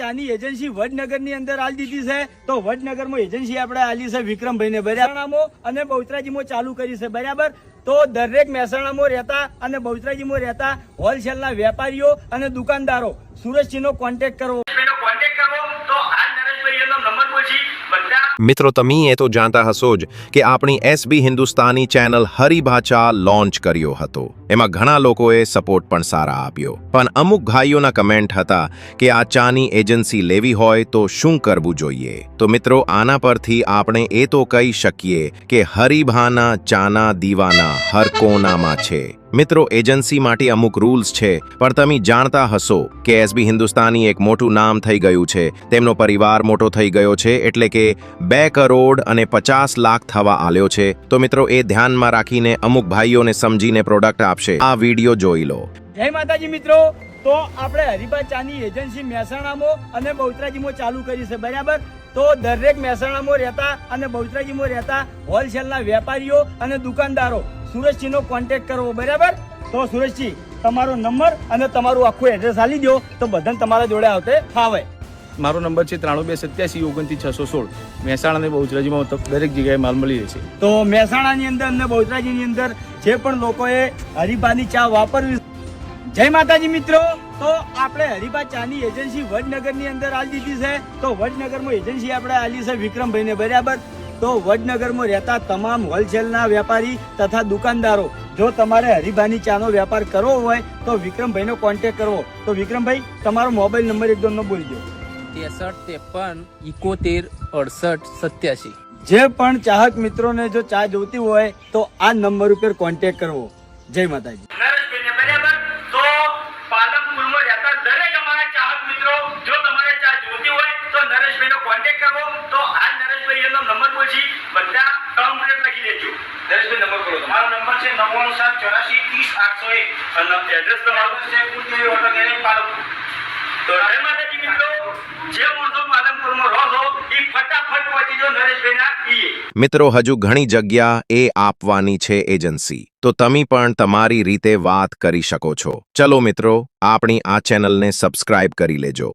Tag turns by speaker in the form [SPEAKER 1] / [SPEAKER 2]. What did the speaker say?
[SPEAKER 1] ચાની એજન્સી વડનગરની અંદર આલી દીધી છે. તો વડનગરમાં એજન્સી આપણે આલી છે વિક્રમભાઈને મહેસાણામાં અને બહુચરાજીમાં ચાલુ કરી છે બરાબર? તો દરેક મહેસાણામાં રહેતા અને બહુચરાજીમાં રહેતા હોલસેલના વેપારીઓ અને દુકાનદારો સુરજસિંહનો કોન્ટેક્ટ કરવો
[SPEAKER 2] મિત્રો તમે એ તો જાણતા હશો જ કે આપણી એસબી હિન્દુસ્તાની ચેનલ હરિભાચા લોન્ચ કર્યો હતો. એમાં ઘણા લોકોએ સપોર્ટ પણ સારા આપ્યો. પણ અમુક ભાઈઓના કમેન્ટ હતા કે આ ચાની એજન્સી લેવી હોય તો શું કરવું જોઈએ? તો મિત્રો, આના પરથી આપણે એ તો કહી શકીએ કે હરિભાના ચાના દીવાના હરકોનામાં છે. મિત્રો એજન્સી માટે અમુક રૂલ્સ છે, પણ તમે જાણતા હશો કે એસબી હિન્દુસ્તાની એક મોટું નામ થઈ ગયું છે. તેમનો પરિવાર મોટો થઈ ગયો છે, એટલે કે બે કરોડ અને પચાસ લાખ થવા આલ્યો છે. તો મિત્રો, એ ધ્યાનમાં રાખીને અમુક ભાઈઓને સમજીને પ્રોડક્ટ આપશે. આ વીડિયો જોઈ લો.
[SPEAKER 1] જય માતાજી મિત્રો, તો આપણે હરિભા ચાની એજન્સી મહેસાણામાં અને બહુચરાજીમાં ચાલુ કરી છે, બરાબર? તો દરેક મહેસાણામાં રહેતા અને બહુચરાજીમાં રહેતા હોલસેલના વેપારીઓ અને દુકાનદારો સુરેશજીનો કોન્ટેક્ટ કરવો, બરાબર? તો સુરેશજી તમારો નંબર અને તમારું આખું એડ્રેસ આપી દો તો બધા તમારા જોડે આવતે ફાવે.
[SPEAKER 3] મારો નંબર છે ત્રાણું બે સત્યાસી ઓગણત્રીસ છસો સોળ. મહેસાણા અને બહુચરાજીમાં દરેક જગ્યાએ માલ મળી રહેશે
[SPEAKER 1] તો મહેસાણાની અંદર અને બહુચરાજીની અંદર જે પણ લોકોએ હરિભાની ચા વાપરવી જય માતાજી મિત્રો, તો આપણે હરિભા ચાની એજન્સી વડનગરની અંદર આલી દીધી છે. તો વડનગરમાં એજન્સી આપણે આલી છે વિક્રમભાઈને બરાબર. તો વડનગરમાં રહેતા તમામ હોલસેલના વેપારી તથા દુકાનદારો, જો તમારે હરિભાની ચાનો વેપાર કરવો હોય, તો વિક્રમભાઈનો કોન્ટેક્ટ કરવો. તો વિક્રમભાઈ, તમારો મોબાઈલ નંબર એકદમ બોલી દો.
[SPEAKER 4] ત્રેસઠ ત્રેપન ઇકોતેર અડસઠ સત્યાસી.
[SPEAKER 1] જે પણ ચાહક મિત્રોને જો ચા જોતી હોય તો આ નંબર ઉપર કોન્ટેક્ટ કરવો. જય માતાજી. નવ્વાણું સાત ચોરાશી ત્રીસ આઠસો એક. અને એડ્રેસ તમારું. છે ઓટો ગેરેજ પાલનપુર. તો
[SPEAKER 2] મિત્રો, હજુ ઘણી જગ્યા એ આપવાની છે એજન્સી. તો તમે પણ તમારી રીતે વાત કરી શકો છો. ચલો મિત્રો, આપણી આ ચેનલને સબસ્ક્રાઇબ કરી લેજો.